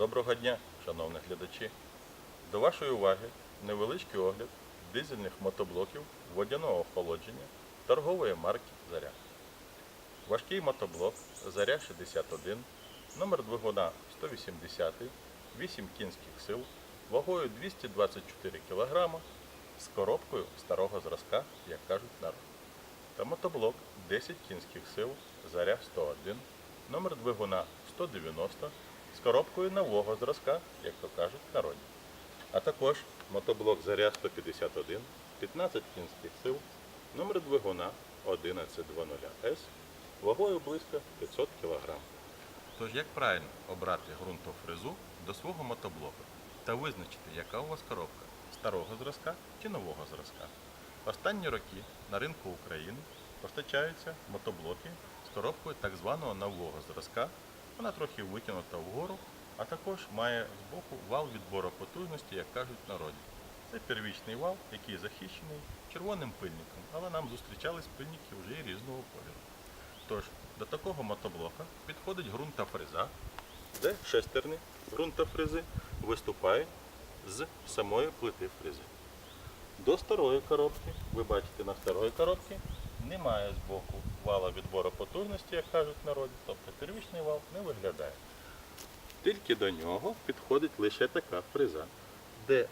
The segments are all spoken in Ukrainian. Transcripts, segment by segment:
Доброго дня, шановні глядачі. До вашої уваги невеличкий огляд дизельних мотоблоків водяного охолодження торгової марки Заря. Важкий мотоблок Заря 61, номер двигуна 180, 8 кінських сил, вагою 224 кг з коробкою старого зразка, як кажуть народ. Та мотоблок 10 кінських сил Заря 101, номер двигуна 190 коробкою нового зразка, як то кажуть в народі. А також мотоблок Заря 151, 15 кінських сил, номер двигуна 1120С, вагою близько 500 кг. Тож як правильно обрати ґрунтову фрезу до свого мотоблока та визначити, яка у вас коробка старого зразка чи нового зразка? Останні роки на ринку України постачаються мотоблоки з коробкою так званого нового зразка. Вона трохи витягнута вгору, а також має збоку вал відбору потужності, як кажуть в народі. Це первічний вал, який захищений червоним пильником, але нам зустрічались пильники вже різного кольору. Тож до такого мотоблока підходить ґрунта фреза, де шестерні ґрунта фрези виступають з самої плити фрези. До старої коробки, ви бачите на старої коробці, немає збоку вала відбору потужності, як кажуть народі, тобто первічний вал не виглядає. Тільки до нього підходить лише така фреза, де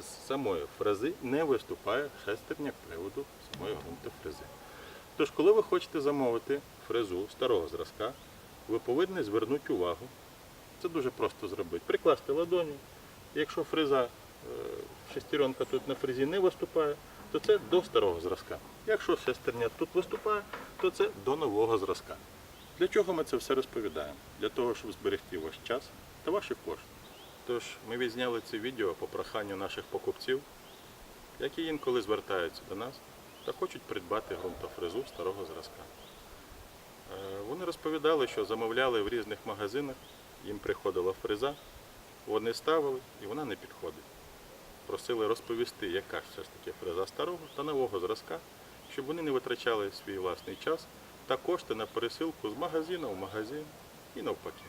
з самої фрези не виступає шестерня приводу самої ґрунтофрези. Тож, коли ви хочете замовити фрезу старого зразка, ви повинні звернути увагу. Це дуже просто зробити. Прикласти ладоню. Якщо фреза, е, шестеренка тут на фрезі не виступає, то це до старого зразка. Якщо шестерня тут виступає, то це до нового зразка. Для чого ми це все розповідаємо? Для того, щоб зберегти ваш час та ваші кошти. Тож ми відзняли це відео по проханню наших покупців, які інколи звертаються до нас та хочуть придбати ґрунтофрезу старого зразка. Е, Вони розповідали, що замовляли в різних магазинах, їм приходила фреза, вони ставили і вона не підходить. Просили розповісти, яка ж все ж таки фреза старого та нового зразка, щоб вони не витрачали свій власний час та кошти на пересилку з магазину в магазин і навпаки.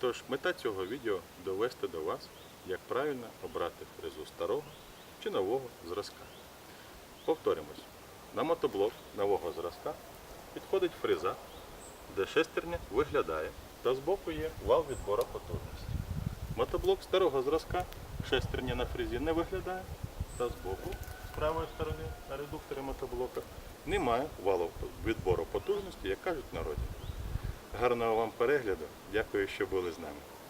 Тож мета цього відео довести до вас, як правильно обрати фрезу старого чи нового зразка. Повторимось, на мотоблок нового зразка підходить фреза, де шестерня виглядає та збоку є вал відбору потужності. Мотоблок старого зразка, шестерня на фрезі не виглядає, та збоку, правої сторони на редукторі мотоблока, немає валу відбору потужності, як кажуть народі. Гарного вам перегляду. Дякую, що були з нами.